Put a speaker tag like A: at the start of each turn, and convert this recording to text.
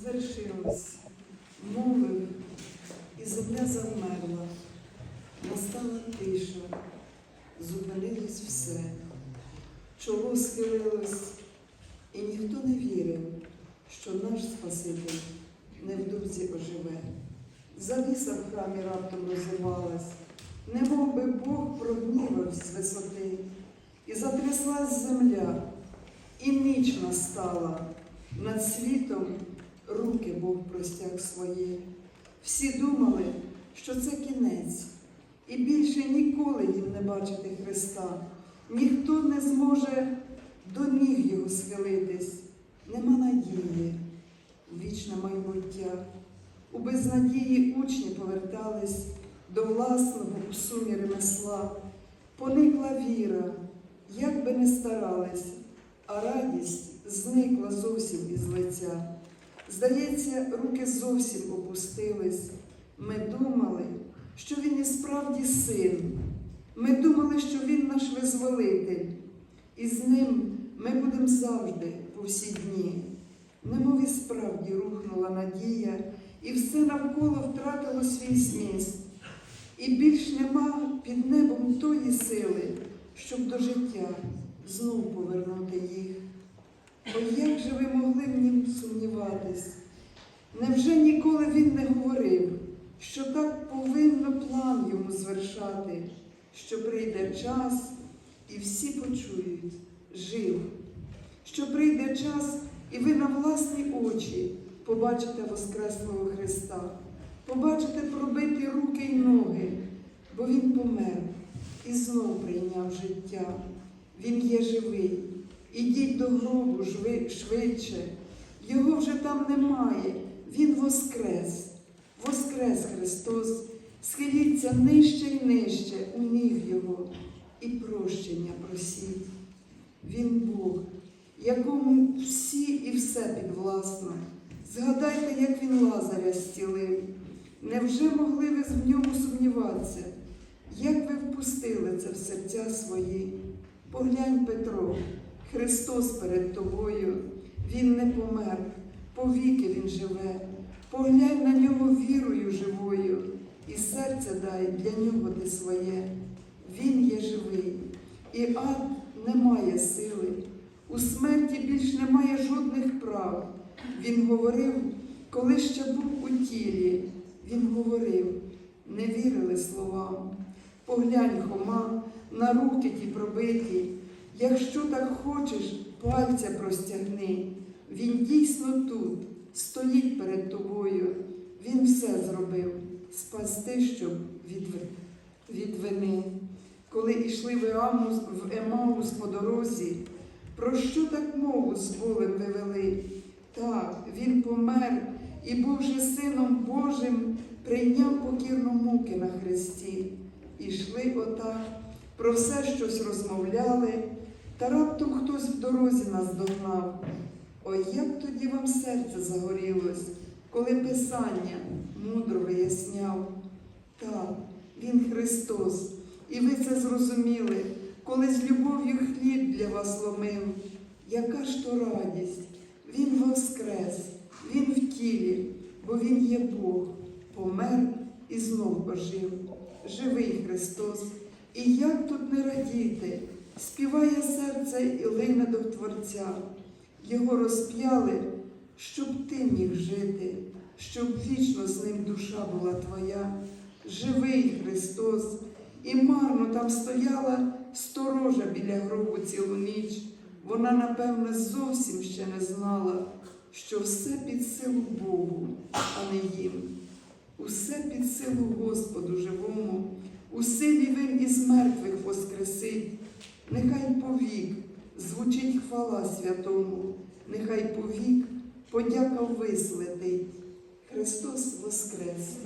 A: звершилось, мовив, і земля завмерла, настала тиша, зупинилось все, чоло схилилось, і ніхто не вірив, що наш Спаситель невдовзі оживе. Завіса в храмі раптом розірвалась, немов би Бог прогнівав з висоти, і затряслась земля, і ніч настала, над світом руки Бог простяг свої. Всі думали, що це кінець, і більше ніколи їм не бачити Христа. Ніхто не зможе до ніг його схилитись, нема надії вічне майбуття. У безнадії учні повертались до власного у сумі ремесла. Поникла віра, як би не старались, а радість зникла зовсім із лиця. Здається, руки зовсім опустились. Ми думали, що він і справді син. Ми думали, що він наш визволитель, і з ним ми будемо завжди по всі дні. Немов і справді рухнула надія, і все навколо втратило свій зміст. І більш нема під небом тої сили, щоб до життя знов повернути. Бо як же ви могли в нім сумніватись? Невже ніколи він не говорив, що так повинно план йому звершати, що прийде час і всі почують жив, що прийде час, і ви на власні очі побачите Воскреслого Христа, побачите пробиті руки й ноги, бо Він помер і знов прийняв життя. Він є живий. Ідіть до гробу швидше. Його вже там немає. Він воскрес. Воскрес Христос. Схиліться нижче й нижче у ніг Його і прощення просіть. Він Бог, якому всі і все підвласно. Згадайте, як він Лазаря зцілив. Невже могли ви в ньому сумніватися? Як ви впустили це в серця свої? Поглянь, Петро, Христос перед тобою, Він не помер, повіки Він живе. Поглянь на нього вірою живою, і серце дай для нього ти своє. Він є живий, і ад не має сили. У смерті більш немає жодних прав. Він говорив, коли ще був у тілі. Він говорив, не вірили словам. Поглянь, Хома, на руки ті пробиті. Якщо так хочеш, пальця простягни. Він дійсно тут, стоїть перед тобою. Він все зробив, спасти, щоб від, від вини. Коли йшли в Емаус, в Емаус по дорозі, про що так мову з болем ви вели? Так, він помер і, бувши сином Божим, прийняв покірно муки на хресті. Ішли отак, про все щось розмовляли, та раптом хтось в дорозі нас догнав. Ой, як тоді вам серце загорілось, коли Писання мудро виясняв. Так, Він Христос, і ви це зрозуміли, коли з любов'ю хліб для вас ломив. Яка ж то радість? Він воскрес, Він в тілі, бо Він є Бог, помер і знов ожив. Живий Христос. І як тут не радіти? Співає серце і лине до Творця. Його розп'яли, щоб ти міг жити, щоб вічно з ним душа була твоя. Живий Христос, і марно там стояла сторожа біля гробу цілу ніч. Вона, напевне, зовсім ще не знала, що все під силу Богу, а не їм. Усе під силу Господу живому, у силі він із мертвих воскресить. Нехай повік звучить хвала святому, нехай повік подяка вислетить. Христос Воскрес!